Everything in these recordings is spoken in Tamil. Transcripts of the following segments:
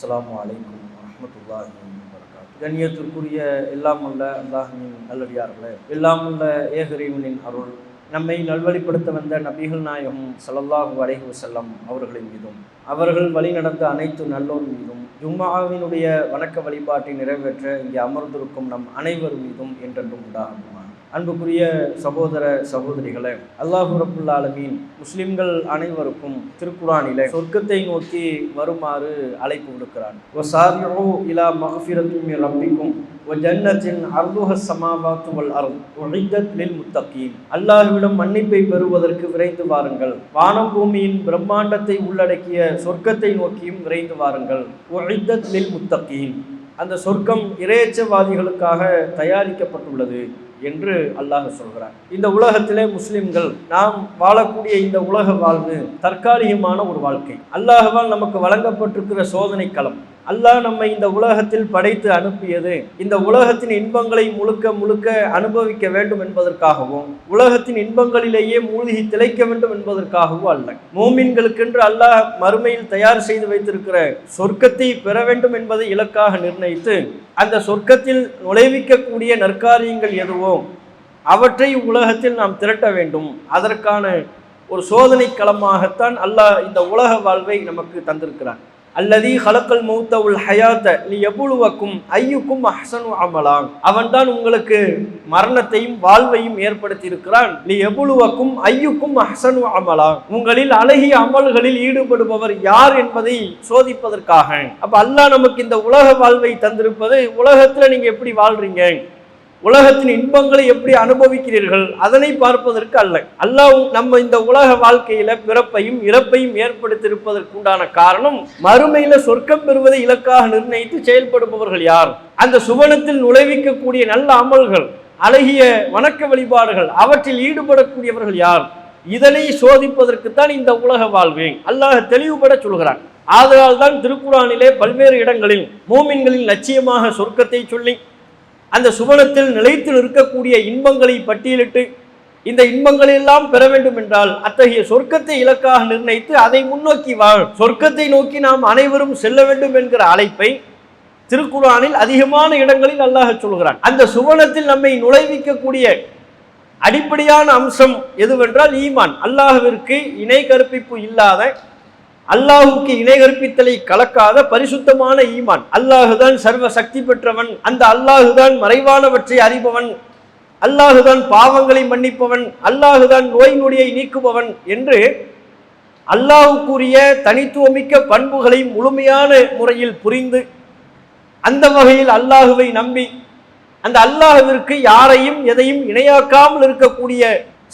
அஸ்லாம் அலைக்கும் வரமத்துல்லாஹி கண்ணியத்திற்குரிய எல்லாம் உள்ள அல்லாஹின் நல்லடியார்களே எல்லாம் உள்ள ஏகரீவனின் அருள் நம்மை நல்வழிப்படுத்த வந்த நபிகள் நாயகம் சல்லல்லாஹு அலைஹி செல்லம் அவர்களின் மீதும் அவர்கள் வழி நடந்த அனைத்து நல்லோர் மீதும் ஜும்மாவினுடைய வணக்க வழிபாட்டை நிறைவேற்ற இங்கே அமர்ந்திருக்கும் நம் அனைவர் மீதும் என்றென்றும் உண்டாகும்? அன்புக்குரிய சகோதர சகோதரிகளை அல்லாஹு ரபுல் ஆலமீன் முஸ்லிம்கள் அனைவருக்கும் திருக்குறானில சொர்க்கத்தை நோக்கி வருமாறு அழைப்பு விடுக்கிறான். ஓ சாரியோ இலா மகஃபிரத்தும் ரப்பிக்கும் ஓ ஜன்னத்தின் அர்துஹ சமாபாத்து வல் அருள் ஒழிதத் லில் முத்தக்கீன் அல்லாஹுவிடம் மன்னிப்பை பெறுவதற்கு விரைந்து வாருங்கள். வானம் பூமியின் பிரம்மாண்டத்தை உள்ளடக்கிய சொர்க்கத்தை நோக்கியும் விரைந்து வாருங்கள். ஒழிதத் லில் முத்தக்கீன் அந்த சொர்க்கம் இறையச்சவாதிகளுக்காக தயாரிக்கப்பட்டுள்ளது. என்று அல்லாஹ் சொல்கிறார் இந்த உலகத்திலே முஸ்லிம்கள் நாம் வாழக்கூடிய இந்த உலக வாழ்வு தற்காலிகமான ஒரு வாழ்க்கை. அல்லாஹவால் நமக்கு வழங்கப்பட்டிருக்கிற சோதனை களம். அல்லாஹ் நம்மை இந்த உலகத்தில் படைத்து அனுப்பியது இந்த உலகத்தின் இன்பங்களை முழுக்க முழுக்க அனுபவிக்க வேண்டும் என்பதற்காகவும் உலகத்தின் இன்பங்களிலேயே மூழ்கி திளைக்க வேண்டும் என்பதற்காகவும் அல்ல. மூமின்களுக்கென்று அல்லாஹ் மறுமையில் தயார் செய்து வைத்திருக்கிற சொர்க்கத்தை பெற வேண்டும் என்பதை இலக்காக நிர்ணயித்து அந்த சொர்க்கத்தில் நுழைவிக்கக்கூடிய நற்காரியங்கள் எதுவோ அவற்றை உலகத்தில் நாம் திரட்ட வேண்டும். அதற்கான ஒரு சோதனை களமாகத்தான் அல்லாஹ் இந்த உலக வாழ்வை நமக்கு தந்திருக்கிறான். அல்லதி ஹலக்கல் மௌத்த உல் ஹயாத்த நீ எவ்வளவுக்கும் ஐயுக்கும் அஹசனு அமலாம் அவன்தான் உங்களுக்கு மரணத்தையும் வாழ்வையும் ஏற்படுத்தி இருக்கிறான் நீ எவ்வளவுக்கும் ஐயுக்கும் அஹசனு அமலாம் உங்களில் அழகிய அமல்களில் ஈடுபடுபவர் யார் என்பதை சோதிப்பதற்காக. அப்ப அல்லாஹ் நமக்கு இந்த உலக வாழ்வை தந்திருப்பது உலகத்துல நீங்க எப்படி வாழ்றீங்க? உலகத்தின் இன்பங்களை எப்படி அனுபவிக்கிறீர்கள்? அதனை பார்ப்பதற்கு அல்ல. அல்லாஹ் நம்ம இந்த உலக வாழ்க்கையில பிறப்பையும் இறப்பையும் ஏற்படுத்தியிருப்பதற்குண்டான காரணம் மறுமையில சொர்க்கம் பெறுவதை இலக்காக நிர்ணயித்து செயல்படுபவர்கள் யார்? அந்த சுவனத்தில் நுழைவிக்கக்கூடிய நல்ல அமல்கள் அழகிய வணக்க வழிபாடுகள் அவற்றில் ஈடுபடக்கூடியவர்கள் யார்? இதனை சோதிப்பதற்குத்தான் இந்த உலக வாழ்வு. அல்லாஹ் தெளிவுபட சொல்கிறான். ஆதலால் தான் திருக்குறானிலே பல்வேறு இடங்களில் மூமின்களின் லட்சியமாக சொர்க்கத்தை சொல்லி அந்த சுவனத்தில் நிலைத்து நிற்கக்கூடிய இன்பங்களை பட்டியலிட்டு இந்த இன்பங்கள் எல்லாம் பெற வேண்டும் என்றால் அத்தகைய சொர்க்கத்தை இலக்காக நிர்ணயித்து அதை முன்னோக்கி வாழ் சொர்க்கத்தை நோக்கி நாம் அனைவரும் செல்ல வேண்டும் என்கிற அழைப்பை திருக்குறானில் அதிகமான இடங்களில் அல்லாஹ் சொல்கிறான். அந்த சுவனத்தில் நம்மை நுழைவிக்கக்கூடிய அடிப்படையான அம்சம் எதுவென்றால் ஈமான். அல்லாஹிற்கு இணை கற்பிப்பு இல்லாத அல்லாஹுக்கு இணை கற்பித்தலை கலக்காத பரிசுத்தமான ஈமான். அல்லாஹுதான் சர்வ சக்தி பெற்றவன். அந்த அல்லாஹுதான் மறைவானவற்றை அறிபவன். அல்லாஹுதான் பாவங்களை மன்னிப்பவன். அல்லாஹுதான் நோய் நொடியை நீக்குபவன் என்று அல்லாஹுக்குரிய தனித்துவமிக்க பண்புகளை முழுமையான முறையில் புரிந்து அந்த வகையில் அல்லாஹுவை நம்பி அந்த அல்லாஹுவிற்கு யாரையும் எதையும் இணையாக்காமல் இருக்கக்கூடிய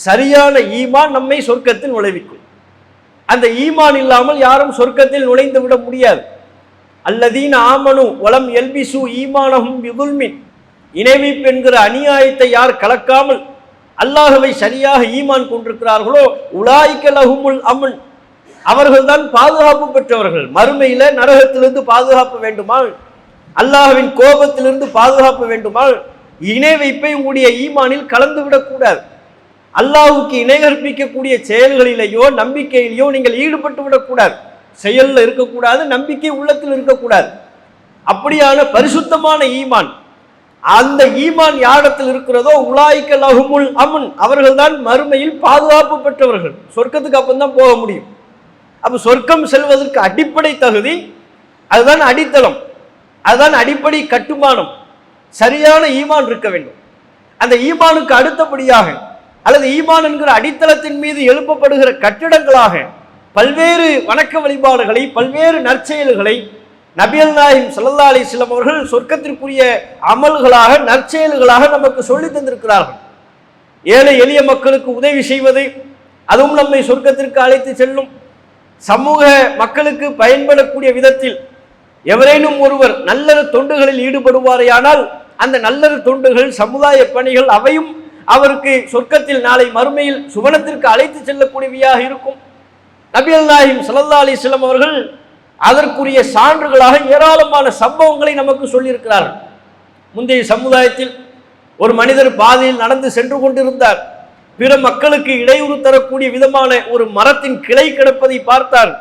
சரியான ஈமான் நம்மை சொர்க்கத்தில் நுழைவிக்கும். அந்த ஈமான் இல்லாமல் யாரும் சொர்க்கத்தில் நுழைந்து விட முடியாது. அல்லதீன் ஆமனு வளம் எல்பிசு ஈமானகும் விதுல்மின் இணைவிப்பு என்கிற அநியாயத்தை யார் கலக்காமல் அல்லாஹவை சரியாக ஈமான் கொண்டிருக்கிறார்களோ உலாய்க்க லகுமுல் அமன். அவர்கள்தான் பாதுகாப்பு பெற்றவர்கள். மறுமையில் நரகத்திலிருந்து பாதுகாப்பு வேண்டுமாள் அல்லாஹவின் கோபத்திலிருந்து பாதுகாப்பு வேண்டுமால் இணை வைப்பை உங்களுடைய ஈமானில் கலந்து அல்லாவுக்கு அல்லாஹுக்கு செயல்களிலேயோ நம்பிக்கையிலேயோ நீங்கள் ஈடுபட்டு விடக்கூடாது. செயலில் இருக்கக்கூடாது நம்பிக்கை உள்ளத்தில் இருக்கக்கூடாது. அப்படியான பரிசுத்தமான ஈமான். அந்த ஈமான் யாரிடத்தில் இருக்கிறதோ உலாய்க்க லகுமுல் அமுன் அவர்கள்தான் மறுமையில் பாதுகாப்பு பெற்றவர்கள். சொர்க்கத்துக்கு அப்பந்தான் போக முடியும். அப்போ சொர்க்கம் செல்வதற்கு அடிப்படை தகுதி அதுதான் அடித்தளம். அதுதான் அடிப்படை கட்டுமானம். சரியான ஈமான் இருக்க வேண்டும். அந்த ஈமானுக்கு அடுத்தபடியாக அல்லது ஈமான் என்கிற அடித்தளத்தின் மீது எழுப்பப்படுகிற கட்டிடங்களாக பல்வேறு வணக்க வழிபாடுகளை பல்வேறு நற்செயல்களை நபியல் நாயிம் சல்லா சிலம் அவர்கள் சொர்க்கத்திற்குரிய அமல்களாக நற்செயல்களாக நமக்கு சொல்லி தந்திருக்கிறார்கள். ஏழை எளிய மக்களுக்கு உதவி செய்வது அதுவும் நம்மை சொர்க்கத்திற்கு அழைத்து செல்லும். சமூக மக்களுக்கு பயன்படக்கூடிய விதத்தில் எவரேனும் ஒருவர் நல்ல தொண்டுகளில் ஈடுபடுவாரேயானால் அந்த நல்லற தொண்டுகள் சமுதாய பணிகள் அவையும் அவருக்கு சொர்க்கத்தில் நாளை மறுமையில் சுவனத்திற்கு அழைத்து செல்லக்கூடியவையாக இருக்கும். நபியல் நாயிம் சல்லா அலிஸ்லாம் அவர்கள் அதற்குரிய சான்றுகளாக ஏராளமான சம்பவங்களை நமக்கு சொல்லியிருக்கிறார்கள். முந்தைய சமுதாயத்தில் ஒரு மனிதர் பாதையில் நடந்து சென்று கொண்டிருந்தார். பிற மக்களுக்கு இடையூறு தரக்கூடிய விதமான ஒரு மரத்தின் கிளை கிடப்பதை பார்த்தார்.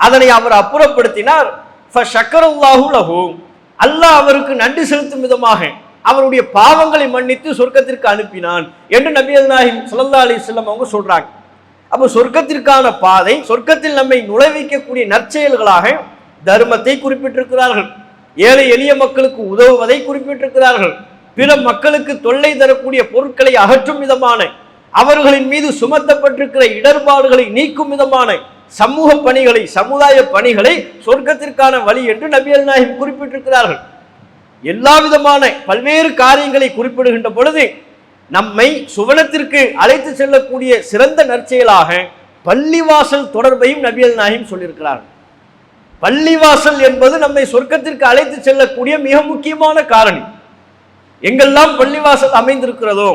அதனை அவர் அப்புறப்படுத்தினார். அல்லாஹ் அவருக்கு நன்றி செலுத்தும் விதமாக அவருடைய பாவங்களை மன்னித்து சொர்க்கத்திற்கு அனுப்பினான் என்று நபியல் நாயகம் ஸல்லல்லாஹு அலி வஸல்லம் அவங்க சொல்றாங்க. அப்போ சொர்க்கத்திற்கான பாதை சொர்க்கத்தில் நம்மை நுழைவிக்கக்கூடிய நற்செயல்களாக தர்மத்தை குறிப்பிட்டிருக்கிறார்கள். ஏழை எளிய மக்களுக்கு உதவுவதை குறிப்பிட்டிருக்கிறார்கள். பிற மக்களுக்கு தொல்லை தரக்கூடிய பொருட்களை அகற்றும் விதமான அவர்களின் மீது சுமத்தப்பட்டிருக்கிற இடர்பாடுகளை நீக்கும் விதமான சமூக பணிகளை சமுதாய பணிகளை சொர்க்கத்திற்கான வழி என்று நபியல் நாயகம் குறிப்பிட்டிருக்கிறார்கள். எல்லா விதமான பல்வேறு காரியங்களை குறிப்பிடுகின்ற பொழுது நம்மை சுவனத்திற்கு அழைத்து செல்லக்கூடிய சிறந்த நற்செயலாக பள்ளிவாசல் தொடர்பையும் நபியல் நாயும் சொல்லியிருக்கிறார். பள்ளிவாசல் என்பது நம்மை சொர்க்கத்திற்கு அழைத்து செல்லக்கூடிய மிக முக்கியமான காரணி. எங்கெல்லாம் பள்ளிவாசல் அமைந்திருக்கிறதோ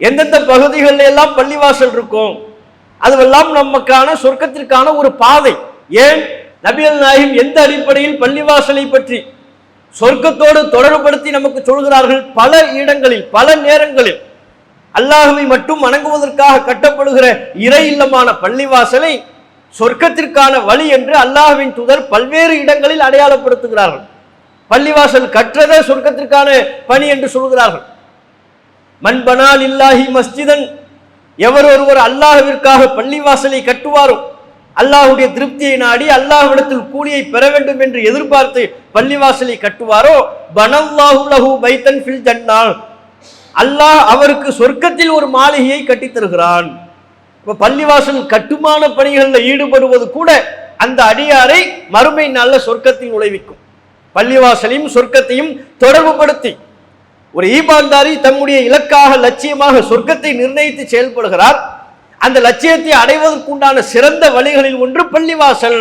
எந்தெந்த பகுதிகளில் எல்லாம் பள்ளிவாசல் இருக்கும் அதுவெல்லாம் நமக்கான சொர்க்கத்திற்கான ஒரு பாதை. ஏன்? நபியல் நாயும் எந்த அடிப்படையில் பள்ளிவாசலை பற்றி சொர்க்கத்தோடு தொடர்புபடுத்தி நமக்கு சொல்கிறார்கள் பல இடங்களில் பல நேரங்களில். அல்லாஹுவை மட்டும் வணங்குவதற்காக கட்டப்படுகிற இறை இல்லமான பள்ளிவாசலை சொர்க்கத்திற்கான வழி என்று அல்லாஹுவின் தூதர் பல்வேறு இடங்களில் அடையாளப்படுத்துகிறார்கள். பள்ளிவாசல் கற்றதே சொர்க்கத்திற்கான பணி என்று சொல்கிறார்கள். மண்பனால் இல்லாஹி மஸ்ஜிதன் எவர் ஒருவர் அல்லாஹுவிற்காக பள்ளிவாசலை கட்டுவாரோ? அல்லாஹுடைய திருப்தியை நாடி அல்லாஹ்விடத்தில் கூலியை பெற வேண்டும் என்று எதிர்பார்த்து பள்ளிவாசலை கட்டுவாரோ? பனல்லாஹு பைத்தன் ஃபில் ஜன்னா அல்லாஹ் அவருக்கு சொர்க்கத்தில் ஒரு மாளிகையை கட்டித்தருகிறான் இப்போ இப்ப பள்ளிவாசல் கட்டுமான பணிகளில் ஈடுபடுவது கூட அந்த அடியாரை மறுமை நல்ல சொர்க்கத்தில் நுழைவிக்கும். பள்ளிவாசலையும் சொர்க்கத்தையும் தொடர்புபடுத்தி ஒரு ஈபான்தாரி தம்முடைய இலக்காக லட்சியமாக சொர்க்கத்தை நிர்ணயித்து செயல்படுகிறார். அந்த லட்சியத்தை அடைவதற்குண்டான சிறந்த வழிகளில் ஒன்று பள்ளிவாசல்.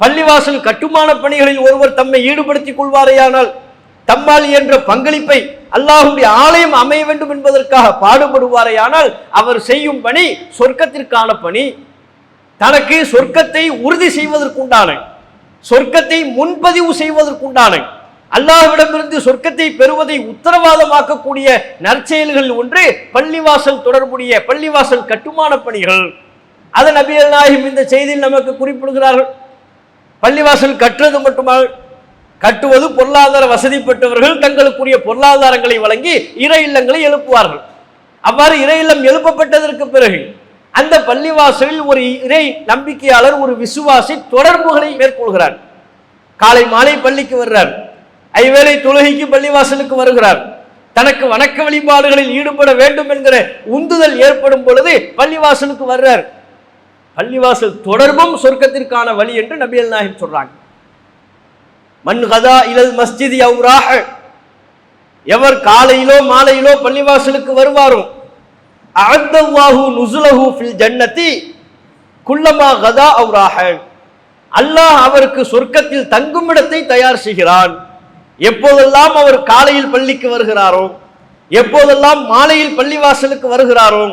பள்ளிவாசல் கட்டுமான பணிகளில் ஒருவர் தம்மை ஈடுபடுத்திக் கொள்வாரேயானால் தம்மால் என்ற பங்களிப்பை அல்லாஹுடைய ஆலயம் அமைய வேண்டும் என்பதற்காக பாடுபடுவாரேயானால் அவர் செய்யும் பணி சொர்க்கத்திற்கான பணி. தனக்கு சொர்க்கத்தை உறுதி செய்வதற்குண்டான சொர்க்கத்தை முன்பதிவு செய்வதற்குண்டான அல்லாஹ்விடமிருந்து சொர்க்கத்தை பெறுவதை உத்தரவாதமாக்கக்கூடிய நற்செயல்கள் ஒன்று பள்ளிவாசல் தொடர்புடைய பள்ளிவாசல் கட்டுமான பணிகள். அதை நபிகள் நாயகம் இந்த செய்தியில் நமக்கு குறிப்பிடுகிறார்கள். பள்ளிவாசல் கட்டுறது மட்டுமா கட்டுவது பொருளாதார வசதி பெற்றவர்கள் தங்களுக்குரிய பொருளாதாரங்களை வழங்கி இறை இல்லங்களை எழுப்புவார்கள். அவ்வாறு இறை இல்லம் எழுப்பப்பட்டதற்கு பிறகு அந்த பள்ளிவாசலில் ஒரு இறை நம்பிக்கையாளர் ஒரு விசுவாசி தொடர்புகளை மேற்கொள்கிறார். காலை மாலை பள்ளிக்கு வர்றார். ஐவேளை தொழுகைக்கு பள்ளிவாசலுக்கு வருகிறார். தனக்கு வணக்க வழிபாடுகளில் ஈடுபட வேண்டும் என்கிற உந்துதல் ஏற்படும் பொழுது பள்ளிவாசலுக்கு வர்றார். பள்ளிவாசல் தொடர்பும் சொர்க்கத்திற்கான வழி என்று நபியல் நாயகம் சொல்றாங்க. மண் கதா இலல் மஸ்ஜிதி அவுராக எவர் காலையிலோ மாலையிலோ பள்ளிவாசலுக்கு வருவாரோ? அஅத்தல்லாஹு நுசுலஹு ஃபில் ஜன்னத்தி குல்லமா கதா அவுராக அல்லாஹ் அவருக்கு சொர்க்கத்தில் தங்குமிடத்தை தயார் செய்கிறான். எப்போதெல்லாம் அவர் காலையில் பள்ளிக்கு வருகிறாரோ எப்போதெல்லாம் மாலையில் பள்ளிவாசலுக்கு வருகிறாரோ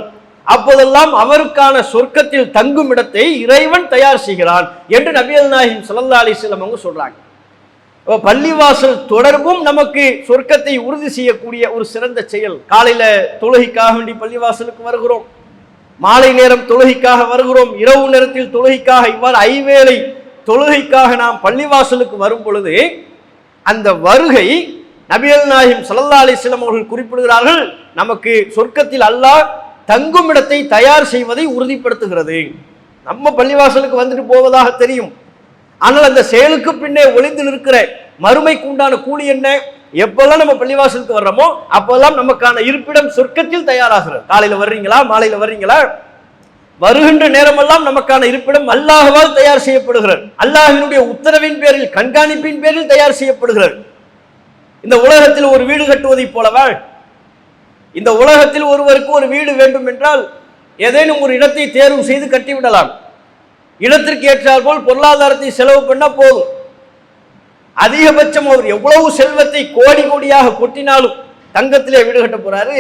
அப்போதெல்லாம் அவருக்கான சொர்க்கத்தில் தங்கும் இடத்தை இறைவன் தயார் செய்கிறான் என்று நபியல் நாயகம் ஸல்லல்லாஹு அலைஹி அவங்க சொல்றாங்க. பள்ளிவாசல் தொடர்பும் நமக்கு சொர்க்கத்தை உறுதி செய்யக்கூடிய ஒரு சிறந்த செயல். காலையில தொழுகைக்காக வேண்டி பள்ளிவாசலுக்கு வருகிறோம். மாலை நேரம் தொழுகைக்காக வருகிறோம். இரவு நேரத்தில் தொழுகைக்காக இவ்வாறு ஐவேளை தொழுகைக்காக நாம் பள்ளிவாசலுக்கு வரும் பொழுது அந்த வருகை நபியல் நாயிம் சல்லா அலைஹி அவர்கள் குறிப்பிடுகிறார்கள் நமக்கு சொர்க்கத்தில் அல்லாஹ் தங்கும் இடத்தை தயார் செய்வதை உறுதிப்படுத்துகிறது. நம்ம பள்ளிவாசலுக்கு வந்துட்டு போவதாக தெரியும். ஆனால் அந்த செயலுக்கு பின்னே ஒளிந்து நிற்கிற மறுமைக்கு உண்டான கூலி என்ன? எப்பெல்லாம் நம்ம பள்ளிவாசலுக்கு வர்றோமோ அப்போல்லாம் நமக்கான இருப்பிடம் சொர்க்கத்தில் தயாராகிறது. காலையில் வர்றீங்களா? மாலையில் வர்றீங்களா? வருகின்ற நேரமெல்லாம் நமக்கான இருப்பிடம் அல்லாஹ்வால் தயார் செய்யப்படுகிறார் அல்லாஹினுடைய உத்தரவின் பேரில் கண்காணிப்பின் பேரில் தயார் செய்யப்படுகிறார் இந்த உலகத்தில் ஒரு வீடு கட்டுவதைப் போலவா? இந்த உலகத்தில் ஒருவருக்கு ஒரு வீடு வேண்டும் என்றால் ஏதேனும் ஒரு இடத்தை தேர்வு செய்து கட்டிவிடலாம். இடத்திற்கு ஏற்றால் போல் பொருளாதாரத்தை செலவு பண்ணால் போதும். அதிகபட்சம் அவர் எவ்வளவு செல்வத்தை கோடி கோடியாக கொட்டினாலும் தங்கத்திலே வீடு கட்ட போறாரு?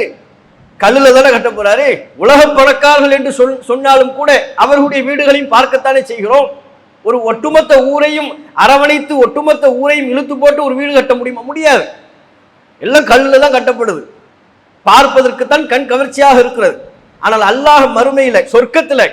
கல்லுல தானே கட்ட போறாரு? உலக பணக்காரர்கள் என்று சொல் சொன்னாலும் கூட அவர்களுடைய வீடுகளையும் பார்க்கத்தானே செய்கிறோம்? ஒரு ஒட்டுமொத்த ஊரையும் அரவணைத்து ஒட்டுமொத்த ஊரையும் இழுத்து போட்டு ஒரு வீடு கட்ட முடியுமா? முடியாது. எல்லாம் கல்லுல தான் கட்டப்படுது. பார்ப்பதற்குத்தான் கண் கவர்ச்சியாக இருக்கிறது. ஆனால் அல்லாஹ் மறுமையில் சொர்க்கத்தில்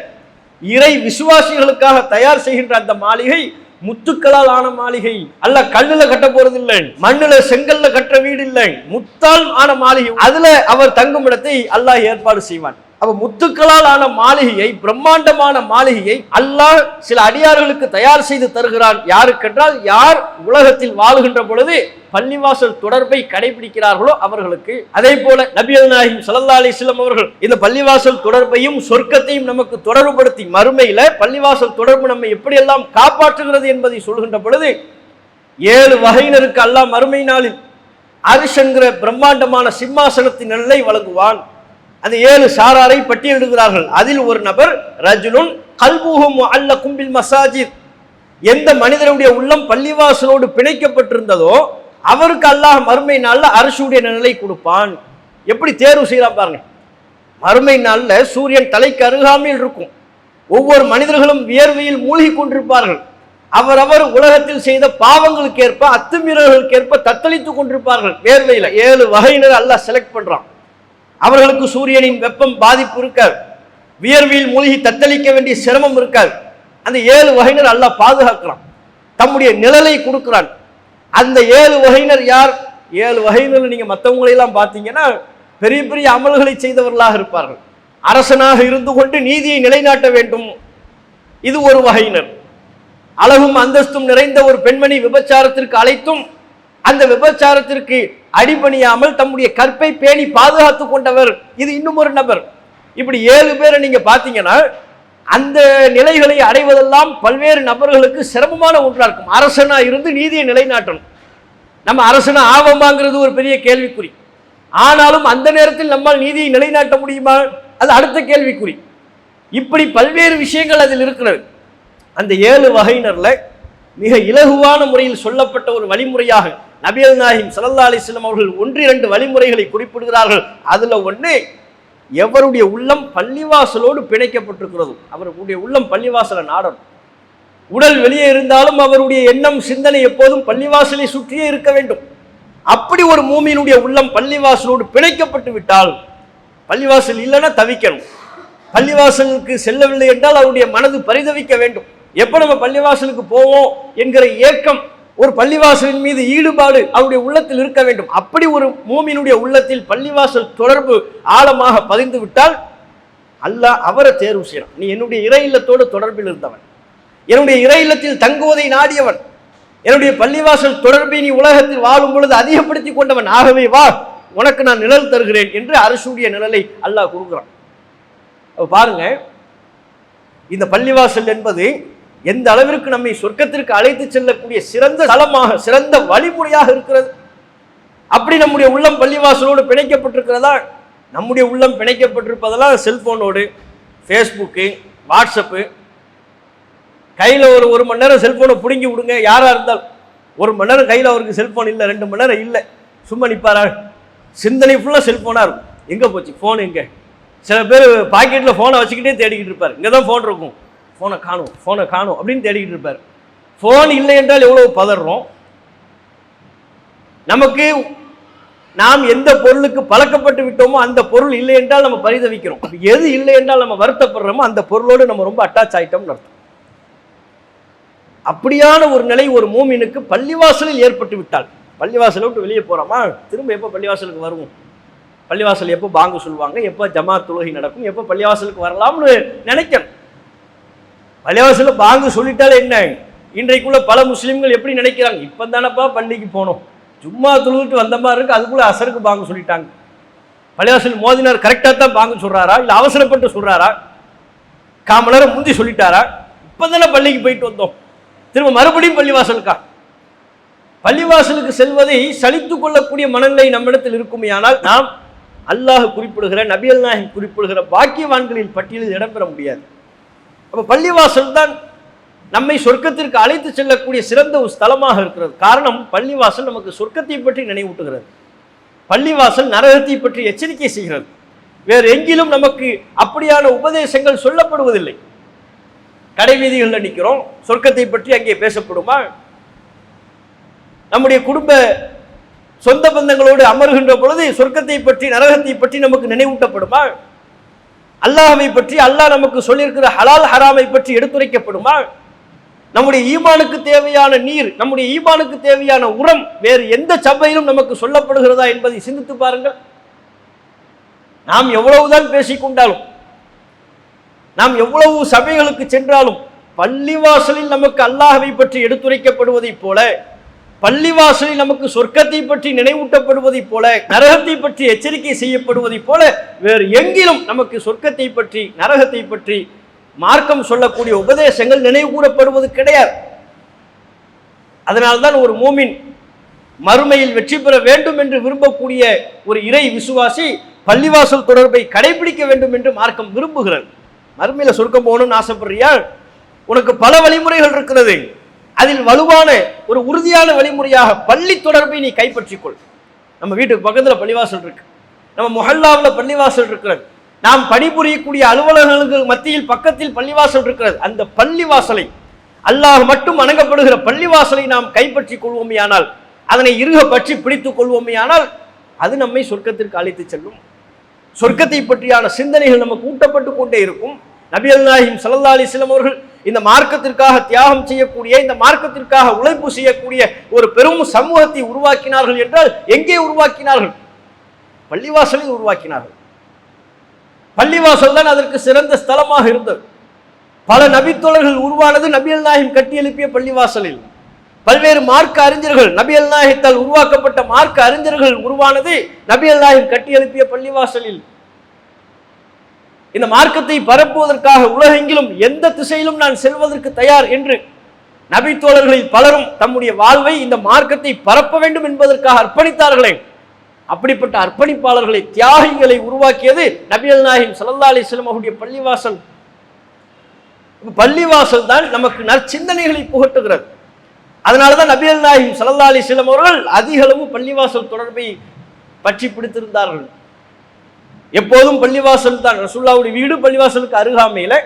இறை விசுவாசிகளுக்காக தயார் செய்கின்ற அந்த மாளிகை முத்துக்களால் ஆன மாளிகை. அல்ல கல்லுல கட்ட போறது இல்லை மண்ணுல செங்கல்ல கட்டுற வீடு இல்லை. முத்தால் ஆன மாளிகை. அதுல அவர் தங்கும் இடத்தை அல்லாஹ் ஏற்பாடு செய்வான். அப்ப முத்துக்களால் ஆன மாளிகையை பிரம்மாண்டமான மாளிகையை அல்லாஹ் சில அடியார்களுக்கு தயார் செய்து தருகிறான். யாருக்கென்றால் யார் உலகத்தில் வாழுகின்ற பொழுது பள்ளிவாசல் தொடர்பை கடைபிடிக்கிறார்களோ அவர்களுக்கு. அதே போல நபியல் நாயகம் சல்லா அலிஸ்லாம் அவர்கள் இந்த பள்ளிவாசல் தொடர்பையும் சொர்க்கத்தையும் நமக்கு தொடர்புபடுத்தி மறுமையில பள்ளிவாசல் தொடர்பு நம்மை எப்படியெல்லாம் காப்பாற்றுகிறது என்பதை சொல்கின்ற பொழுது ஏழு வகையினருக்கு அல்லாஹ் மறுமை நாளில் அரிஷ் என்கிற பிரம்மாண்டமான சிம்மாசனத்தின் நிலை வழங்குவான். அந்த ஏழு சாராரை பட்டியலிடுகிறார்கள். அதில் ஒரு நபர் ரஜுலுன் கல்பூஹும் அல்ல கும்பில் மசாஜித். எந்த மனிதனுடைய உள்ளம் பள்ளிவாசலோடு பிணைக்கப்பட்டிருந்ததோ அவருக்கு அல்லாஹ் மறுமை நாளில் அரசுடைய நிலை கொடுப்பான். எப்படி தேர்வு செய்யலாம் பாருங்க. மறுமை நாளில் சூரியன் தலைக்கு அருகாமையில் இருக்கும். ஒவ்வொரு மனிதர்களும் வியர்வையில் மூழ்கி கொண்டிருப்பார்கள். அவரவர் உலகத்தில் செய்த பாவங்களுக்கு ஏற்ப அத்துமீறல்களுக்கு ஏற்ப தத்தளித்துக் கொண்டிருப்பார்கள். வேர்வையில ஏழு வகையினர் அல்லாஹ் செலக்ட் பண்ணுறான் அவர்களுக்கு சூரியனின் வெப்பம் பாதிப்பு இருக்காது. வியர்வையில் மூழ்கி தத்தளிக்க வேண்டிய சிரமம் இருக்காது. அந்த ஏழு வகையினர் அல்லாஹ் பாதுகாக்கிறான். தம்முடைய நிழலை கொடுக்கிறான். அந்த ஏழு வகையினர் யார்? ஏழு வகையினர் நீங்கள் மற்றவங்களையெல்லாம் பார்த்தீங்கன்னா பெரிய பெரிய அமல்களை செய்தவர்களாக இருப்பார்கள். அரசனாக இருந்து கொண்டு நீதியை நிலைநாட்ட வேண்டும். இது ஒரு வகையினர். அழகும் அந்தஸ்தும் நிறைந்த ஒரு பெண்மணி விபச்சாரத்திற்கு அழைத்தும் அந்த விபச்சாரத்திற்கு அடிபணியாமல் தம்முடைய கற்பை பேணி பாதுகாத்து கொண்டவர். இது இன்னும் ஒரு நபர். இப்படி ஏழு பேரை நீங்க பார்த்தீங்கன்னா அந்த நிலைகளை அடைவதெல்லாம் பல்வேறு நபர்களுக்கு சிரமமான ஒன்றா இருக்கும். அரசனா இருந்து நீதியை நிலைநாட்டணும். நம்ம அரசனா ஆவமாங்கிறது ஒரு பெரிய கேள்விக்குறி. ஆனாலும் அந்த நேரத்தில் நம்மால் நீதியை நிலைநாட்ட முடியுமா? அது அடுத்த கேள்விக்குறி. இப்படி பல்வேறு விஷயங்கள் அதில் இருக்கிறது. அந்த ஏழு வகையினரில் மிக இலகுவான முறையில் சொல்லப்பட்ட ஒரு வழிமுறையாக நபியல் நாயிம் சல்லா அலிஸ்லாம் அவர்கள் ஒன்று இரண்டு வழிமுறைகளை குறிப்பிடுகிறார்கள். அதில் ஒன்று எவருடைய உள்ளம் பள்ளிவாசலோடு பிணைக்கப்பட்டிருக்கிறதோ அவருடைய உள்ளம் பள்ளிவாசலை நாடணும். உடல் வெளியே இருந்தாலும் அவருடைய எண்ணம் சிந்தனை எப்போதும் பள்ளிவாசலை சுற்றியே இருக்க வேண்டும். அப்படி ஒரு மூமியினுடைய உள்ளம் பள்ளிவாசலோடு பிணைக்கப்பட்டு விட்டால் பள்ளிவாசல் இல்லைன்னா தவிக்கணும். பள்ளிவாசலுக்கு செல்லவில்லை என்றால் அவருடைய மனது பரிதவிக்க வேண்டும். எப்போ நம்ம பள்ளிவாசலுக்கு போவோம் என்கிற ஏக்கம் ஒரு பள்ளிவாசலின் மீது ஈடுபாடு அவருடைய உள்ளத்தில் இருக்க வேண்டும். அப்படி ஒரு மூமியினுடைய உள்ளத்தில் பள்ளிவாசல் தொடர்பு ஆழமாக பதிந்து விட்டால் அல்லாஹ் அவரை தேர்வு செய்யணும் நீ என்னுடைய இறை இல்லத்தோடு தொடர்பில் இருந்தவன். என்னுடைய இறை இல்லத்தில் தங்குவதை நாடியவன். என்னுடைய பள்ளிவாசல் தொடர்பை நீ உலகத்தில் வாழும் பொழுது அதிகப்படுத்தி கொண்டவன் ஆகவே வா உனக்கு நான் நிழல் தருகிறேன் என்று அரசுடைய நிழலை அல்லாஹ் கொடுக்குறான். பாருங்க இந்த பள்ளிவாசல் என்பது எந்த அளவிற்கு நம்மை சொர்க்கத்திற்கு அழைத்து செல்லக்கூடிய சிறந்த தளமாக சிறந்த வழிமுறையாக இருக்கிறது? அப்படி நம்முடைய உள்ளம் பள்ளிவாசலோடு பிணைக்கப்பட்டிருக்கிறதா? நம்முடைய உள்ளம் பிணைக்கப்பட்டிருப்பதெல்லாம் செல்போனோடு ஃபேஸ்புக்கு வாட்ஸ்அப்பு. கையில் ஒரு ஒரு மணி நேரம் செல்போனை பிடுங்கி விடுங்க யாராக இருந்தாலும். ஒரு மணி நேரம் கையில் அவருக்கு செல்போன் இல்லை ரெண்டு மணி நேரம் இல்லை. சும்மா நிற்பாரா சிந்தனை ஃபுல்லாக செல்ஃபோனாக இருக்கும். எங்கே போச்சு? ஃபோன் எங்கே? சில பேர் பாக்கெட்டில் ஃபோனை வச்சுக்கிட்டே தேடிக்கிட்டு இருப்பார். இங்கே தான் ஃபோன் இருக்கும். ஃபோனை காணும் ஃபோனை காணும் அப்படின்னு தேடிக்கிட்டு இருப்பார். ஃபோன் இல்லை என்றால் எவ்வளவு பதறோம்? நமக்கு நாம் எந்த பொருளுக்கு பழக்கப்பட்டு விட்டோமோ அந்த பொருள் இல்லை என்றால் நம்ம பரிதவிக்கிறோம். எது இல்லை என்றால் நம்ம வருத்தப்படுறோமோ அந்த பொருளோடு நம்ம ரொம்ப அட்டாச் ஆகிட்டோம்னு அர்த்தம். அப்படியான ஒரு நிலை ஒரு மூமினுக்கு பள்ளிவாசலில் ஏற்பட்டு விட்டால். பள்ளிவாசலை விட்டு வெளியே போகிறோமா திரும்ப எப்போ பள்ளிவாசலுக்கு வருவோம்? பள்ளிவாசல் எப்போ பாங்கு சொல்லுவாங்க? எப்போ ஜமா தொழுகை நடக்கும்? எப்போ பள்ளிவாசலுக்கு வரலாம்னு நினைக்கணும். பள்ளிவாசலில் பாங்கு சொல்லிட்டாலே என்ன? இன்றைக்குள்ள பல முஸ்லீம்கள் எப்படி நினைக்கிறாங்க? இப்போ தானப்பா பள்ளிக்கு போனோம். சும்மா தொழுதுட்டு வந்த மாதிரி இருக்கு அதுக்குள்ளே அசருக்கு பாங்கு சொல்லிட்டாங்க. பள்ளிவாசல் மோதினார் கரெக்டாக தான் பாங்கு சொல்கிறாரா இல்லை அவசரப்பட்டு சொல்கிறாரா காம நேரம் முந்தி சொல்லிட்டாரா? இப்போ தானே பள்ளிக்கு போயிட்டு வந்தோம். திரும்ப மறுபடியும் பள்ளிவாசலுக்கா? பள்ளிவாசலுக்கு செல்வதை சலித்து கொள்ளக்கூடிய மனநிலை நம்மிடத்தில் இருக்குமே ஆனால் நாம் அல்லாஹ் குறிப்பிடுகிற நபியல் நாயகம் குறிப்பிடுகிற பாக்கியவான்களின் பட்டியலில் இடம்பெற முடியாது. அப்போ பள்ளிவாசல் தான் நம்மை சொர்க்கத்திற்கு அழைத்து செல்லக்கூடிய சிறந்த ஒரு ஸ்தலமாக இருக்கிறது. காரணம் பள்ளிவாசல் நமக்கு சொர்க்கத்தை பற்றி நினைவூட்டுகிறது. பள்ளிவாசல் நரகத்தை பற்றி எச்சரிக்கை செய்கிறது. வேறு எங்கிலும் நமக்கு அப்படியான உபதேசங்கள் சொல்லப்படுவதில்லை. கடைவீதிகளில் நிற்கிறோம் சொர்க்கத்தை பற்றி அங்கே பேசப்படுமா? நம்முடைய குடும்ப சொந்த பந்தங்களோடு அமர்கின்ற பொழுது சொர்க்கத்தை பற்றி நரகத்தை பற்றி நமக்கு நினைவூட்டப்படுமா? அல்லாஹவை பற்றி அல்லாஹ் நமக்கு சொல்லியிருக்கிற ஹலால் ஹராமை பற்றி எடுத்துரைக்கப்படுமா? நம்முடைய ஈமானுக்கு தேவையான நீர் நம்முடைய ஈமானுக்கு தேவையான உரம் வேறு எந்த சபையிலும் நமக்கு சொல்லப்படுகிறதா என்பதை சிந்தித்து பாருங்கள். நாம் எவ்வளவுதான் பேசிக்கொண்டாலும் நாம் எவ்வளவு சபைகளுக்கு சென்றாலும் பள்ளிவாசலில் நமக்கு அல்லாஹவை பற்றி எடுத்துரைக்கப்படுவதைப் போல பள்ளிவாசலில் நமக்கு சொர்க்கத்தை பற்றி நினைவூட்டப்படுவதைப் போல நரகத்தை பற்றி எச்சரிக்கை செய்யப்படுவதைப் போல வேறு எங்கிலும் நமக்கு சொர்க்கத்தை பற்றி நரகத்தை பற்றி மார்க்கம் சொல்லக்கூடிய உபதேசங்கள் நினைவு கூறப்படுவது கிடையாது. அதனால்தான் ஒரு மூமின் மறுமையில் வெற்றி பெற வேண்டும் என்று விரும்பக்கூடிய ஒரு இறை விசுவாசி பள்ளிவாசல் தொடர்பை கடைபிடிக்க வேண்டும் என்று மார்க்கம் விரும்புகிறது. மறுமையில் சொர்க்கம் போகணும்னு ஆசைப்படுறியா? உனக்கு பல வழிமுறைகள் இருக்கிறது. அதில் வலுவான ஒரு உறுதியான வழிமுறையாக பள்ளி தொடர்பை நீ கைப்பற்றிக்கொள். நம்ம வீட்டுக்கு பக்கத்தில் பள்ளிவாசல் இருக்கு. நம்ம மொஹல்லாவில் பள்ளிவாசல் இருக்கிறது. நாம் பணிபுரியக்கூடிய அலுவலகங்களுக்கு மத்தியில் பக்கத்தில் பள்ளிவாசல் இருக்கிறது. அந்த பள்ளிவாசலை அல்லாஹ் மட்டும் வணங்கப்படுகிற பள்ளிவாசலை நாம் கைப்பற்றிக் கொள்வோமேயானால் அதனை இருக பற்றி பிடித்துக் கொள்வோமையானால் அது நம்மை சொர்க்கத்திற்கு அழைத்து செல்லும். சொர்க்கத்தை பற்றியான சிந்தனைகள் நமக்கு ஊட்டப்பட்டு கொண்டே இருக்கும். நபி அல்லாஹிம் சல்லா அலிஸ்லாம் அவர்கள் இந்த மார்க்கத்திற்காக தியாகம் செய்யக்கூடிய இந்த மார்க்கத்திற்காக உழைப்பு செய்யக்கூடிய ஒரு பெரும் சமூகத்தை உருவாக்கினார்கள் என்றால் எங்கே உருவாக்கினார்கள்? பள்ளிவாசலில் உருவாக்கினார்கள். பள்ளிவாசல் தான் அதற்கு சிறந்த ஸ்தலமாக இருந்தது. பல நபித்தோழர்கள் உருவானது நபியல் நாயகம் கட்டியெழுப்பிய பள்ளிவாசலில். பல்வேறு மார்க்க அறிஞர்கள் நபியல் நாயகத்தால் உருவாக்கப்பட்ட மார்க்க அறிஞர்கள் உருவானது நபியல் நாயகம் கட்டியெழுப்பிய பள்ளிவாசலில். இந்த மார்க்கத்தை பரப்புவதற்காக உலகெங்கிலும் எந்த திசையிலும் நான் செல்வதற்கு தயார் என்று நபித்தோழர்களில் பலரும் தம்முடைய வாழ்வை இந்த மார்க்கத்தை பரப்ப வேண்டும் என்பதற்காக அர்ப்பணித்தார்களே. அப்படிப்பட்ட அர்ப்பணிப்பாளர்களை தியாகிகளை உருவாக்கியது நபியல் நாயகம் சல்லா அலிஸ்லம் அவருடைய பள்ளிவாசல். பள்ளிவாசல் தான் நமக்கு நற்சிந்தனைகளை புகட்டுகிறது. அதனால தான் நபியல் நாயகம் சல்லா அலிஸ்லம் அவர்கள் அதிக அளவு பள்ளிவாசல் தொடர்பை பற்றி பிடித்திருந்தார்கள். எப்போதும் பள்ளிவாசல் தான் ரசுல்லாவுடைய வீடு பள்ளிவாசலுக்கு அருகாமையில்.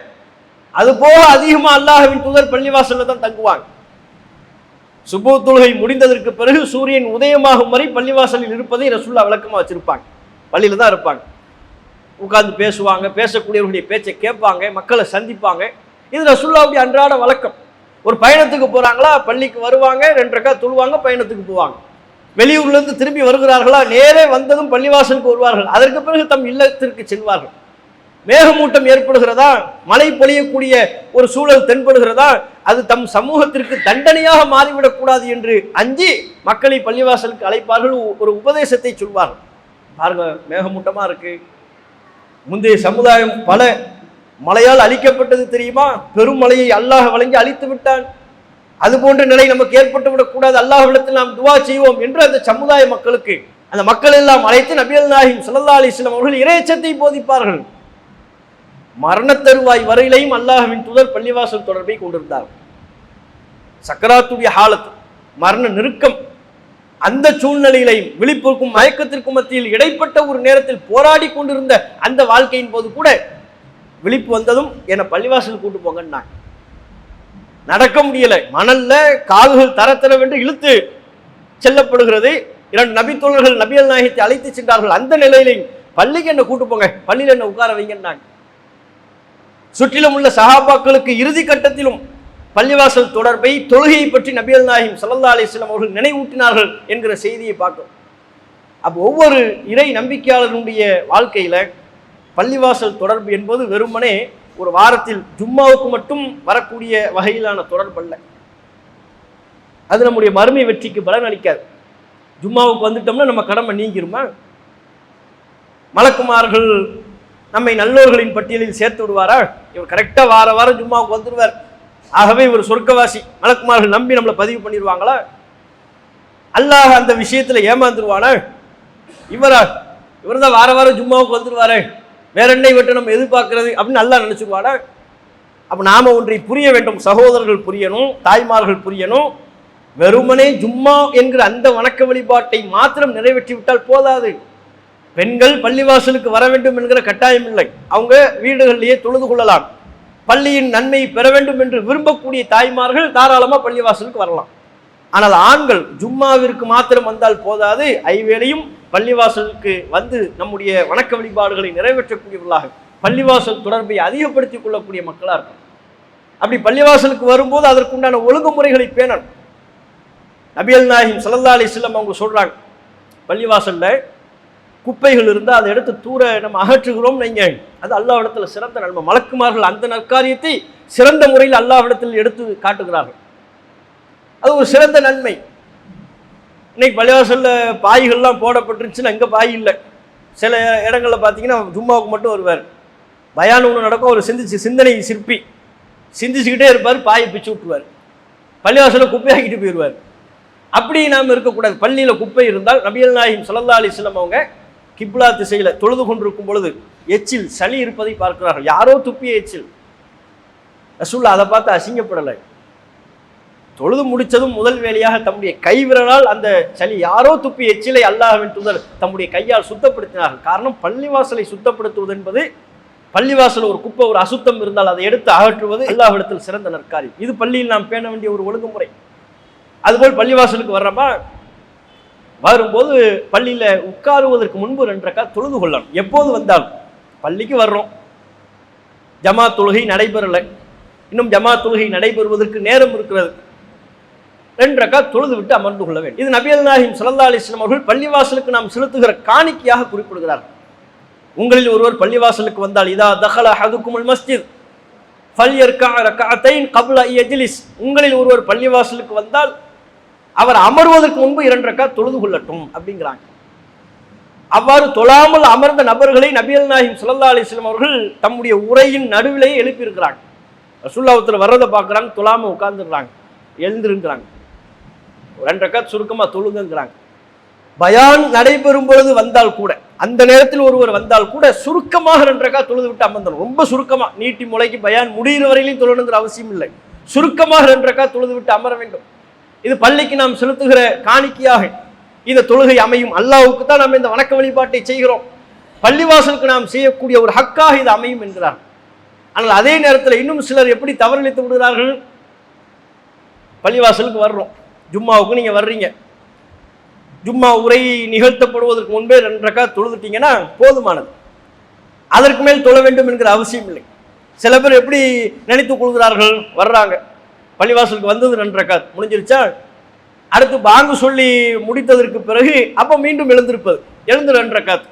அது போக அதிகமாக அல்லாஹ்வின் தூதர் பள்ளிவாசலில் தான் தங்குவாங்க. சுபு தொழுகை முடிந்ததற்கு பிறகு சூரியன் உதயமாகும் வரை பள்ளிவாசலில் இருப்பதை ரசுல்லா விளக்கமாக வச்சிருப்பாங்க. பள்ளியில் தான் இருப்பாங்க. உட்கார்ந்து பேசுவாங்க பேசக்கூடியவர்களுடைய பேச்சை கேட்பாங்க மக்களை சந்திப்பாங்க. இது ரசுல்லாவுடைய அன்றாட வழக்கம். ஒரு பயணத்துக்கு போகிறாங்களா பள்ளிக்கு வருவாங்க ரெண்டு ரக்கா துழுவாங்க பயணத்துக்கு போவாங்க. வெளியூர்லேருந்து திரும்பி வருகிறார்களா? நேரே வந்ததும் பள்ளிவாசலுக்கு வருவார்கள். அதற்கு பிறகு தம் இல்லத்திற்கு செல்வார்கள். மேகமூட்டம் ஏற்படுகிறதா? மழை பொழியக்கூடிய ஒரு சூழல் தென்படுகிறதா? அது தம் சமூகத்திற்கு தண்டனையாக மாறிவிடக்கூடாது என்று அஞ்சி மக்களை பள்ளிவாசலுக்கு அழைப்பார்கள். ஒரு உபதேசத்தை சொல்வார்கள். பாருங்க மேகமூட்டமாக இருக்கு. முந்தைய சமுதாயம் பல மழையால் அழிக்கப்பட்டது தெரியுமா? பெருமழையை அல்லாஹ் வழங்கி அழித்து விட்டான். அது போன்ற நிலை நமக்கு ஏற்பட்டு விடக்கூடாது. அல்லாஹ்விடத்தில் நாம் துவா செய்வோம் என்று அந்த சமுதாய மக்களுக்கு அந்த மக்கள் எல்லாம் அழைத்து நபியல் நாஹிம் சுல்லா அலிஸ்லாம் அவர்கள் இறைச்சத்தை போதிப்பார்கள். மரணத்தருவாய் வரையிலையும் அல்லாஹ்வின் தூதர் பள்ளிவாசல் தொடர்பை கொண்டிருந்தார். சக்கராத்துடைய ஹாலத் மரண நெருக்கம் அந்த சூழ்நிலையிலையும் விழிப்புக்கும் மயக்கத்திற்கும் மத்தியில் இடைப்பட்ட ஒரு நேரத்தில் போராடி கொண்டிருந்த அந்த வாழ்க்கையின் போது கூட விழிப்பு வந்ததும் என்னை பள்ளிவாசல் கூட்டு நான் நடக்க முடியல. மணல்ல கால்கள் தரத்தரவென்று இழுத்து செல்லப்படுகிறது. இரண்டு நபித்தோழர்கள் நபியல் நாயகத்தை அழைத்து சென்றார்கள். அந்த நிலையிலையும் பள்ளிக்கு என்ன கூட்டு போங்க? பள்ளியில் என்ன உட்கார வைங்கன்னாங்க. சுற்றிலும் உள்ள சகாபாக்களுக்கு இறுதி கட்டத்திலும் பள்ளிவாசல் தொடர்பை தொழுகையை பற்றி நபியல் நாயகம் சல்லா அலிஸ்லாம் அவர்கள் நினைவூட்டினார்கள் என்கிற செய்தியை பார்க்கும் அப்போ ஒவ்வொரு இறை நம்பிக்கையாளர்களுடைய வாழ்க்கையில பள்ளிவாசல் தொடர்பு என்பது வெறுமனே ஒரு வாரத்தில் ஜும்மாவுக்கு மட்டும் வரக்கூடிய வகையிலான தொடர்பு அல்ல. அது நம்முடைய மறுமை வெற்றிக்கு பலன் அளிக்காது. ஜும்மாவுக்கு வந்துட்டோம்னா நம்ம கடமை நீங்கிருமா? மலக்குமார்கள் நம்மை நல்லோர்களின் பட்டியலில் சேர்த்து விடுவாரா? இவர் கரெக்டாக வார வாரம் ஜும்மாவுக்கு வந்துடுவார் ஆகவே இவர் சொர்க்கவாசி மலக்குமார்கள் நம்பி நம்மளை பதிவு பண்ணிடுவாங்களா அல்லாஹ் அந்த விஷயத்தில் ஏமாந்துருவானா? இவரா? இவர் தான் வார வாரம் ஜும்மாவுக்கு வந்துடுவாரே வேற என்ன இவற்றை நம்ம எதிர்பார்க்கறது அப்படின்னு நல்லா நினச்சிக்குவாடா. அப்போ நாம் ஒன்றை புரிய வேண்டும். சகோதரர்கள் புரியணும் தாய்மார்கள் புரியணும். வெறுமனே ஜும்மா என்கிற அந்த வணக்க வழிபாட்டை மாத்திரம் நிறைவேற்றி விட்டால் போதாது. பெண்கள் பள்ளிவாசலுக்கு வர வேண்டும் என்கிற கட்டாயம் இல்லை. அவங்க வீடுகளிலேயே தொழுது கொள்ளலாம். பள்ளியின் நன்மை பெற வேண்டும் என்று விரும்பக்கூடிய தாய்மார்கள் தாராளமாக பள்ளிவாசலுக்கு வரலாம். ஆனால் ஆண்கள் ஜும்மாவிற்கு மாத்திரம் வந்தால் போதாது. ஐவேளையும் பள்ளிவாசலுக்கு வந்து நம்முடைய வணக்க வழிபாடுகளை நிறைவேற்றக்கூடியவர்களாக பள்ளிவாசல் தொடர்பை அதிகப்படுத்திக் கொள்ளக்கூடிய மக்களாக இருக்கும் அப்படி பள்ளிவாசலுக்கு வரும்போது அதற்குண்டான ஒழுங்குமுறைகளை பேணணும். நபியல் நாயகம் சல்லா அலிஸ்லாம் அவங்க சொல்கிறாங்க பள்ளிவாசலில் குப்பைகள் இருந்தால் அதை எடுத்து தூர நம்ம அகற்றுகிறோம் நீங்கள் அது அல்லாவிடத்தில் சிறந்த நன்மை மலக்குமார்கள் அந்த நற்காரியத்தை சிறந்த முறையில் அல்லாவிடத்தில் எடுத்து காட்டுகிறார்கள். அது ஒரு சிறந்த நன்மை. இன்னைக்கு பள்ளிவாசலில் பாய்கள்லாம் போடப்பட்டுருச்சுன்னா அங்கே பாய் இல்லை. சில இடங்களில் பார்த்தீங்கன்னா ஜும்மாவுக்கு மட்டும் வருவார். பயான் ஒன்று நடக்கும் அவர் சிந்திச்சு சிந்தனை சிற்பி. சிந்திச்சுக்கிட்டே இருப்பார் பாயை பிச்சு விட்டுருவார். பள்ளிவாசலில் குப்பையாக்கிட்டு போயிடுவார் அப்படி நாம் இருக்கக்கூடாது. பள்ளியில் குப்பை இருந்தால் நபியல் நாயிம் சல்லா அலிஸ்லாம் அவங்க கிப்லா திசையில் தொழுது கொண்டிருக்கும் பொழுது எச்சில் சளி இருப்பதை பார்க்கிறார்கள். யாரோ துப்பிய எச்சில். ரசூல்லா அதை பார்த்து அசிங்கப்படலை. தொழுது முடித்ததும் முதல் வேலையாக தம்முடைய கைவிரலால் அந்த சளி யாரோ துப்பி எச்சிலை அல்லாஹவின் தூதர் தம்முடைய கையால் சுத்தப்படுத்தினார்கள். காரணம் பள்ளிவாசலை சுத்தப்படுத்துவது என்பது பள்ளிவாசல் ஒரு குப்பை ஒரு அசுத்தம் இருந்தால் அதை எடுத்து அகற்றுவது அல்லாஹிடத்தில் சிறந்த நற்காரி இது பள்ளியில் நாம் பேண வேண்டிய ஒரு ஒழுங்குமுறை. அதுபோல் பள்ளிவாசலுக்கு வர்றப்ப வரும்போது பள்ளியில் உட்காருவதற்கு முன்பு ரெண்டரைக்கா தொழுது கொள்ளணும். எப்போது வந்தாலும். பள்ளிக்கு வர்றோம். ஜமா தொழுகை நடைபெறலை. இன்னும் ஜமா தொழுகை நடைபெறுவதற்கு நேரம் இருக்கிறது. ரெண்டு ரக்கா தொழுது விட்டு அமர்ந்து கொள்ள வேண்டும். இது நபியல் நாஹிம் சல்லா அலிஸ்லாம் அவர்கள் பள்ளிவாசலுக்கு நாம் செலுத்துகிற காணிக்கையாக குறிப்பிடுகிறார். உங்களில் ஒருவர் பள்ளிவாசலுக்கு வந்தால் இதா தஹல ஹதுக்குமுல் மஸ்ஜித் உங்களில் ஒருவர் பள்ளிவாசலுக்கு வந்தால் அவர் அமர்வதற்கு முன்பு இரண்டு ரக்கா தொழுது கொள்ளட்டும் அப்படிங்கிறாங்க. அவ்வாறு தொழாமல் அமர்ந்த நபர்களை நபியல் நாஹிம் சுல்லா அலிஸ்லாம் அவர்கள் தம்முடைய உரையின் நடுவிலேயே எழுப்பியிருக்கிறாங்க. ரசுல்லாவத்தில் வர்றதை பார்க்குறாங்க தொழாமல் உட்கார்ந்துடுறாங்க எழுந்திருக்கிறாங்க. ரெண்டு ரக்கா சுருக்கமாக தொழுங்கிறாங்க பயான் நடைபெறும் பொழுது வந்தால் கூட அந்த நேரத்தில் ஒருவர் வந்தால் கூட சுருக்கமாக ரெண்டு ரக்கா தொழுது விட்டு அமர்ந்தணும். ரொம்ப சுருக்கமாக நீட்டி முளைக்கு பயான் முடிகிற வரையிலும் தொழணுங்கிற அவசியம் இல்லை. சுருக்கமாக ரெண்டு ரக்கா தொழுது விட்டு அமர வேண்டும். இது பள்ளிக்கு நாம் செலுத்துகிற காணிக்கையாக இந்த தொழுகை அமையும். அல்லாவுக்கு தான் நாம் இந்த வணக்க வழிபாட்டை செய்கிறோம். பள்ளிவாசலுக்கு நாம் செய்யக்கூடிய ஒரு ஹக்காக இது அமையும் என்கிறார். ஆனால் அதே நேரத்தில் இன்னும் சிலர் எப்படி தவறளித்து விடுகிறார்கள்? பள்ளிவாசலுக்கு வர்றோம். ஜும்மாவுக்கு நீங்கள் வர்றீங்க. ஜும்மா உரை நிகழ்த்தப்படுவதற்கு முன்பே ரெண்டு ரக்கா தொழுதுட்டீங்கன்னா போதுமானது. அதற்கு மேல் தொழ வேண்டும் என்கிற அவசியம் இல்லை. சில பேர் எப்படி நினைத்து கொள்கிறார்கள்? வர்றாங்க. பள்ளிவாசலுக்கு வந்தது ரெண்டு ரக்காத். முடிஞ்சிருச்சா? அடுத்து பாங்கு சொல்லி முடித்ததற்கு பிறகு அப்போ மீண்டும் எழுந்திருப்பது. எழுந்து ரெண்டு ரக்காத்.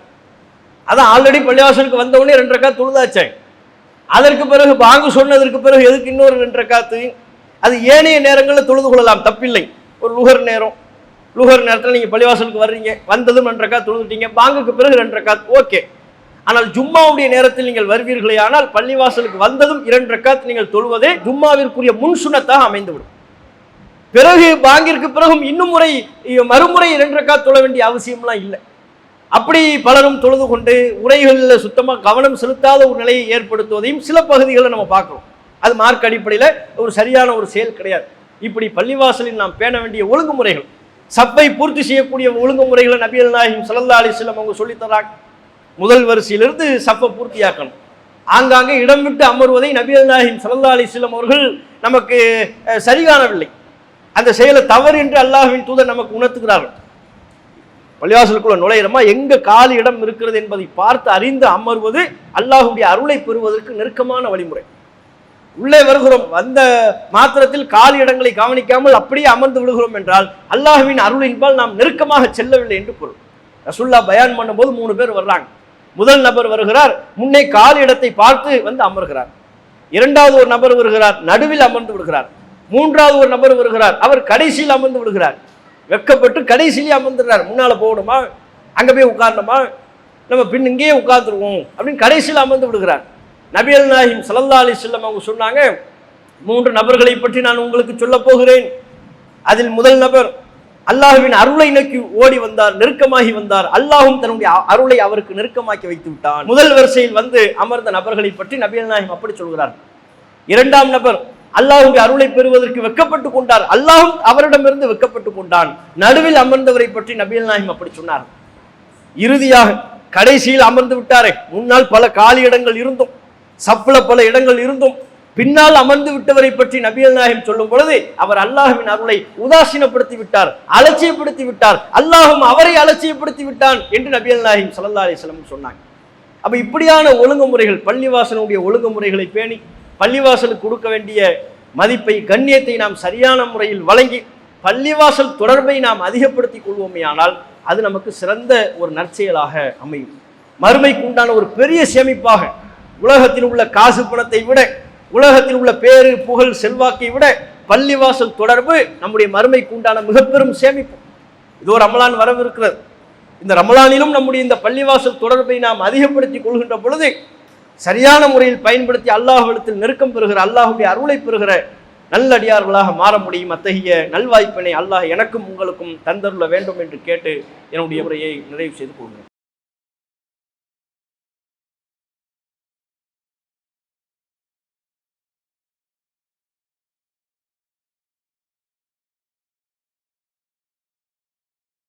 அதான் ஆல்ரெடி பள்ளிவாசலுக்கு வந்தவொடனே உடனே ரெண்டு ரக்காத் தொழுதாச்சே. அதற்கு பிறகு பாங்கு சொன்னதற்கு பிறகு எதுக்கு இன்னொரு ரெண்டு ரக்காத்து? அது ஏனைய நேரங்களில் தொழுது கொள்ளலாம். தப்பில்லை. ஒரு லுகர் நேரம். லுகர் நேரத்தில் நீங்கள் பள்ளிவாசலுக்கு வர்றீங்க. வந்ததும் ரெண்டு தொழுதுட்டீங்க. பாங்குக்கு பிறகு ரெண்டு ஓகே. ஆனால் ஜும்மாவுடைய நேரத்தில் நீங்கள் வருவீர்களே ஆனால் பள்ளிவாசலுக்கு வந்ததும் இரண்டு ரக்காத் நீங்கள் தொழுவதே ஜும்மாவிற்குரிய முன் சுனத்தாக அமைந்துவிடும். பிறகு பாங்கிற்கு பிறகும் இன்னும் முறை மறுமுறை இரண்டு ரக்காத் தொழ வேண்டிய அவசியம்லாம் இல்லை. அப்படி பலரும் தொழுது கொண்டு உரைகளில் சுத்தமாக கவனம் செலுத்தாத ஒரு நிலையை ஏற்படுத்துவதையும் சில பகுதிகளில் நம்ம பார்க்குறோம். அது மார்க் அடிப்படையில் ஒரு சரியான ஒரு செயல் கிடையாது. இப்படி பள்ளிவாசலில் நாம் பேண வேண்டிய ஒழுங்குமுறைகள் சப்பை பூர்த்தி செய்யக்கூடிய ஒழுங்குமுறைகளை நபியல் நாயகம் சல்லா அலிஸ்லம் அவங்க சொல்லித் முதல் வரிசையிலிருந்து சப்பை பூர்த்தியாக்கணும். ஆங்காங்கே இடம் விட்டு அமர்வதை நபியல் நாயகம் சல்லா அலிஸ்லம் அவர்கள் நமக்கு சரிகாணவில்லை. சரி காணவில்லை அந்த செயலை தவறு என்று அல்லாஹின் தூதர் நமக்கு உணர்த்துகிறார்கள். பள்ளிவாசலுக்குள்ள நுழையிறமா? எங்க காலி இடம் இருக்கிறது என்பதை பார்த்து அறிந்து அமர்வது அல்லாஹுடைய அருளை பெறுவதற்கு நெருக்கமான வழிமுறை. உள்ளே வருகிறோம். வந்த மாத்திரத்தில் காலி இடங்களை கவனிக்காமல் அப்படியே அமர்ந்து விடுகிறோம் என்றால் அல்லாஹ்வின் அருளின்பால் நாம் நெருக்கமாக செல்லவில்லை என்று பொருள். ரசுல்லா பயான் பண்ணும்போது மூணு பேர் வர்றாங்க. முதல் நபர் வருகிறார். முன்னே காலி இடத்தை பார்த்து வந்து அமர்கிறார். இரண்டாவது ஒரு நபர் வருகிறார். நடுவில் அமர்ந்து விடுகிறார். மூன்றாவது ஒரு நபர் வருகிறார். அவர் கடைசியில் அமர்ந்து விடுகிறார். வெக்கப்பட்டு கடைசியிலே அமர்ந்துடுறார். முன்னால் போகணுமா? அங்கே போய் உட்காரணுமா? நம்ம பின் இங்கேயே உட்கார்ந்துருவோம் அப்படின்னு கடைசியில் அமர்ந்து விடுகிறார். நபியல் நாயிம் சல்லா அலி செல்லம் அவங்க சொன்னாங்க மூன்று நபர்களை பற்றி நான் உங்களுக்கு சொல்ல போகிறேன். அதில் முதல் நபர் அல்லாஹுவின் அருளை நோக்கி ஓடி வந்தார் நெருக்கமாகி வந்தார். அல்லாஹும் தன்னுடைய அ- அருளை அவருக்கு நெருக்கமாக்கி வைத்து விட்டான். முதல் வரிசையில் வந்து அமர்ந்த நபர்களை பற்றி நபியல் நாயகம் அப்படி சொல்கிறார். இரண்டாம் நபர் அல்லாஹுடைய அருளை பெறுவதற்கு வெக்கப்பட்டு கொண்டார். அல்லாஹும் அவரிடமிருந்து வெக்கப்பட்டு கொண்டான். நடுவில் அமர்ந்தவரை பற்றி நபியல் நாயகம் அப்படி சொன்னார். இறுதியாக கடைசியில் அமர்ந்து விட்டாரே. முன்னால் பல காலி இடங்கள் இருந்தும் சப்புல பல இடங்கள் இருந்தும் பின்னால் அமர்ந்து விட்டவரை பற்றி நபியல் நாயகம் சொல்லும் பொழுது அவர் அல்லாஹுவின் அருளை உதாசீனப்படுத்தி விட்டார் அலட்சியப்படுத்தி விட்டார் அல்லாஹும் அவரை அலட்சியப்படுத்தி விட்டான் என்று நபியல் நாயகம் சல்லா அலிஸ்லம் சொன்னாங்க. அப்ப இப்படியான ஒழுங்குமுறைகள் பள்ளிவாசனுடைய ஒழுங்குமுறைகளை பேணி பள்ளிவாசலுக்கு கொடுக்க வேண்டிய மதிப்பை கண்ணியத்தை நாம் சரியான முறையில் வழங்கி பள்ளிவாசல் தொடர்பை நாம் அதிகப்படுத்திக் கொள்வோமே ஆனால் அது நமக்கு சிறந்த ஒரு நற்செயலாக அமையும். மறுமைக்கு உண்டான ஒரு பெரிய சேமிப்பாக உலகத்தில் உள்ள காசு பணத்தை விட உலகத்தில் உள்ள பேரு புகழ் செல்வாக்கை விட பள்ளிவாசல் தொடர்பு நம்முடைய மறுமைக்கு உண்டான மிக பெரும் சேமிப்பு. இது ஒரு ரமலான் வரவிருக்கிறது இந்த ரமலானிலும் நம்முடைய இந்த பள்ளிவாசல் தொடர்பை நாம் அதிகப்படுத்திக் கொள்கின்ற பொழுது சரியான முறையில் பயன்படுத்தி அல்லாஹிடத்தில் நெருக்கம் பெறுகிற அல்லாஹுடைய அருளை பெறுகிற நல்லடியார்களாக மாற முடியும். அத்தகைய நல்வாய்ப்பினை அல்லாஹ் எனக்கும் உங்களுக்கும் தந்தருள வேண்டும் என்று கேட்டு என்னுடைய உரையை நிறைவு செய்து கொள்கிறேன்.